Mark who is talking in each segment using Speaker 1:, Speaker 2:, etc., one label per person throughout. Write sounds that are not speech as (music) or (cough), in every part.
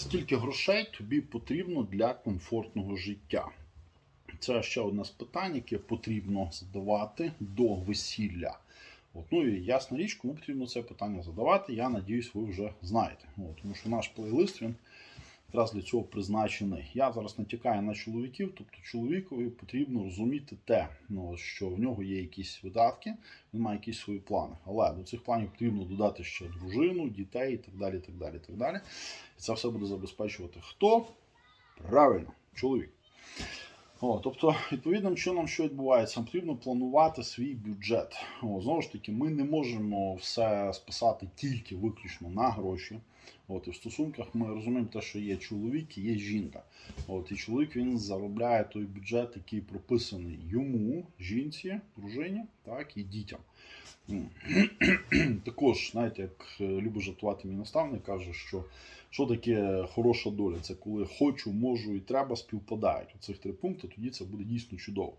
Speaker 1: Скільки грошей тобі потрібно для комфортного життя? Це ще одне з питань, яке потрібно задавати до весілля. От, ну і ясна річ, кому потрібно це питання задавати, я надіюсь, ви вже знаєте. От, тому що наш плейлист він якраз для цього призначений. Я зараз натякаю на чоловіків, тобто чоловікові потрібно розуміти те, ну, що в нього є якісь видатки, він має якісь свої плани. Але до цих планів потрібно додати ще дружину, дітей і так далі. Так далі, так далі. І це все буде забезпечувати хто? Правильно, чоловік. О, тобто, відповідним чином, що відбувається, потрібно планувати свій бюджет. О, знову ж таки, ми не можемо все списати тільки виключно на гроші. От, і в стосунках ми розуміємо те, що є чоловік і є жінка. От, і чоловік він заробляє той бюджет, який прописаний йому, жінці, дружині, так, і дітям. (clears throat) Також, знаєте, як е, любить жартувати мій наставник, каже, що що таке хороша доля? Це коли хочу, можу і треба співпадають. Оцих три пункти, тоді це буде дійсно чудово.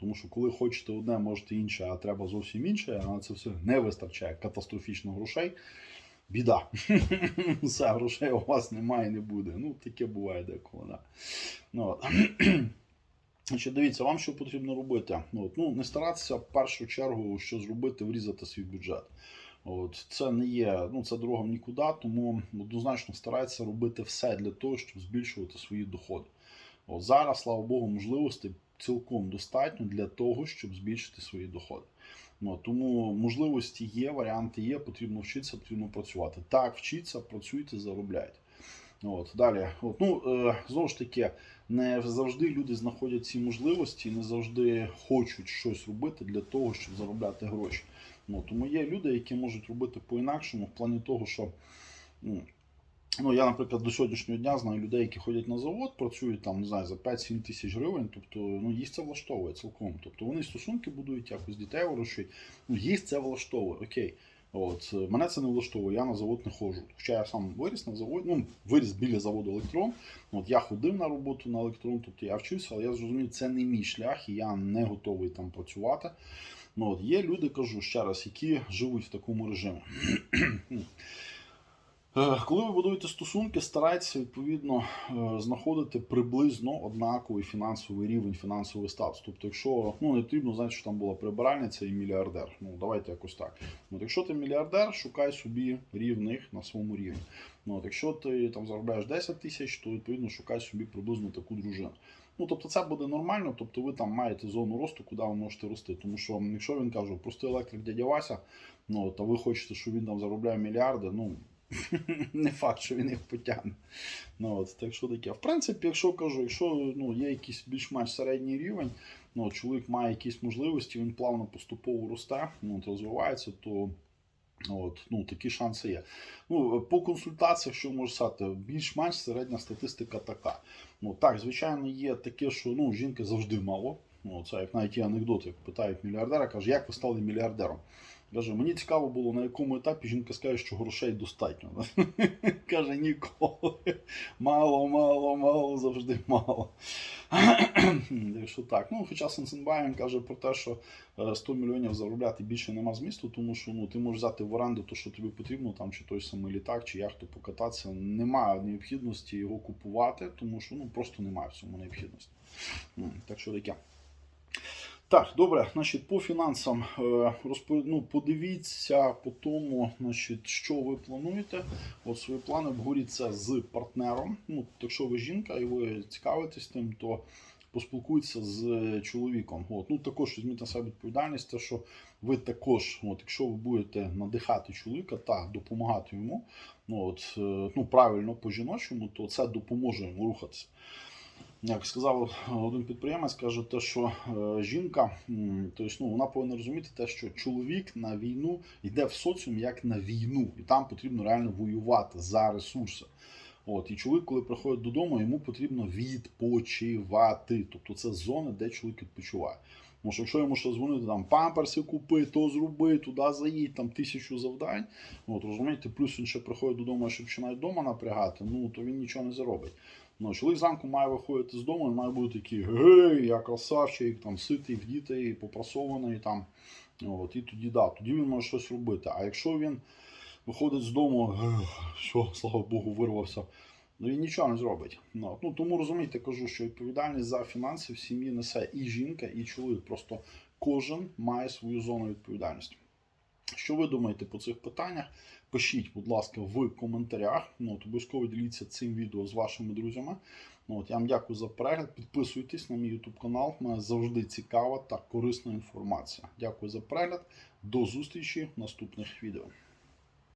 Speaker 1: Тому що коли хочете одне, можете інше, а треба зовсім інше, а на це все не вистачає катастрофічно грошей. Біда. (laughs) Все, грошей у вас немає і не буде. Ну, таке буває деколи. Да. Ну. (clears throat) Значить, дивіться, вам що потрібно робити? От, ну, не старатися в першу чергу що зробити, врізати свій бюджет. От, це не є, ну це дорога в нікуди, тому однозначно старайтеся робити все для того, щоб збільшувати свої доходи. От, зараз, слава Богу, можливостей цілком достатньо для того, щоб збільшити свої доходи. Ну, тому можливості є, варіанти є, потрібно вчитися, потрібно працювати. Так, вчіться, працюйте, заробляйте. От, далі, от, ну, е, знову ж таки, не завжди люди знаходять ці можливості, не завжди хочуть щось робити для того, щоб заробляти гроші. Ну, тому є люди, які можуть робити по-інакшому, в плані того, що ну, ну, я, наприклад, до сьогоднішнього дня знаю людей, які ходять на завод, працюють там, не знаю, за 5-7 тисяч гривень, тобто ну, їх це влаштовує цілком. Тобто вони стосунки будують якось дітей вирощують, ну, їх це влаштовує, окей. От, мене це не влаштовує, я на завод не ходжу. Хоча я сам виріс на заводі, ну, виріс біля заводу електрон. От я ходив на роботу на електрон, тобто я вчився, але я зрозумів, це не мій шлях, і я не готовий там працювати. Ну, от, Є люди, кажу ще раз, які живуть в такому режимі. (clears throat) Е, Коли ви будуєте стосунки, старайтеся відповідно е, знаходити приблизно однаковий фінансовий рівень, фінансовий статус. Тобто, якщо ну не потрібно знати, що там була прибиральниця і мільярдер. Ну давайте якось так. От якщо ти мільярдер, шукай собі рівних на своєму рівні. Ну, от якщо ти там заробляєш 10 тисяч, то відповідно шукай собі приблизно таку дружину. Ну, тобто це буде нормально, тобто ви там маєте зону росту, куди ви можете рости. Тому що, якщо він каже, простий електрик дядя Вася, ну, то ви хочете, щоб він там заробляє мільярди, ну (laughs) не факт, що він їх потягне. Ну, от, так що таке. В принципі, якщо кажу, якщо ну, є якийсь більш-менш середній рівень, ну, чоловік має якісь можливості, він плавно поступово росте, ну, от, розвивається, то. От, ну, такі шанси є. Ну, По консультаціях, що можу сказати, більш-менш середня статистика така. Ну, Так, звичайно, є таке, що ну, жінки завжди мало. Ну, Це як навіть є анекдоти, як питають мільярдера, каже, як ви стали мільярдером? Каже, мені цікаво було, на якому етапі жінка скаже, що грошей достатньо. (laughs) Каже, ніколи. Мало, мало, мало, завжди мало. (clears throat) Якщо так. Ну, Хоча Сенсенбайн каже про те, що 100 мільйонів заробляти більше нема змісту, тому що ну, ти можеш взяти в оренду те, що тобі потрібно, там, чи той самий літак, чи яхту покататися. Немає необхідності його купувати, тому що ну, просто немає в цьому необхідності. Так що таке. Так, добре, значить, по фінансам е, розпо... ну, подивіться по тому, значить, що ви плануєте. От свої плани обговоріться з партнером. Ну, Якщо ви жінка і ви цікавитесь тим, то поспілкуйтеся з чоловіком. От. Ну, Також візьміть на себе відповідальність, те, що ви також, от, якщо ви будете надихати чоловіка та допомагати йому ну, от, е, ну, правильно по-жіночому, то це допоможе йому рухатися. Як сказав один підприємець, каже, те, що е, жінка, тобто, ну, вона повинна розуміти те, що чоловік на війну йде в соціум як на війну, і там потрібно реально воювати за ресурси. От, І чоловік, коли приходить додому, йому потрібно відпочивати. Тобто це зона, де чоловік відпочиває. Тому що якщо йому ще дзвонити, там памперси купи, то зроби, туди заїдь, там тисячу завдань. От, розумієте, плюс він ще приходить додому, щоб починає вдома напрягати, ну то він нічого не заробить. Ну, Чоловік зранку має виходити з дому і має бути такий гей, я красавчик, там ситий, вдітий, попрасований. там. От, І тоді да, тоді він може щось робити. А якщо він виходить з дому, що, слава Богу, вирвався Ну він нічого не зробить. Ну, ну тому розумієте, кажу, що відповідальність за фінанси в сім'ї несе і жінка, і чоловік. Просто кожен має свою зону відповідальності. Що ви думаєте по цих питаннях? Пишіть, будь ласка, в коментарях. Ну, от, обов'язково діліться цим відео з вашими друзями. Ну, от, я вам дякую за перегляд. Підписуйтесь на мій YouTube канал. У мене завжди цікава та корисна інформація. Дякую за перегляд. До зустрічі в наступних відео.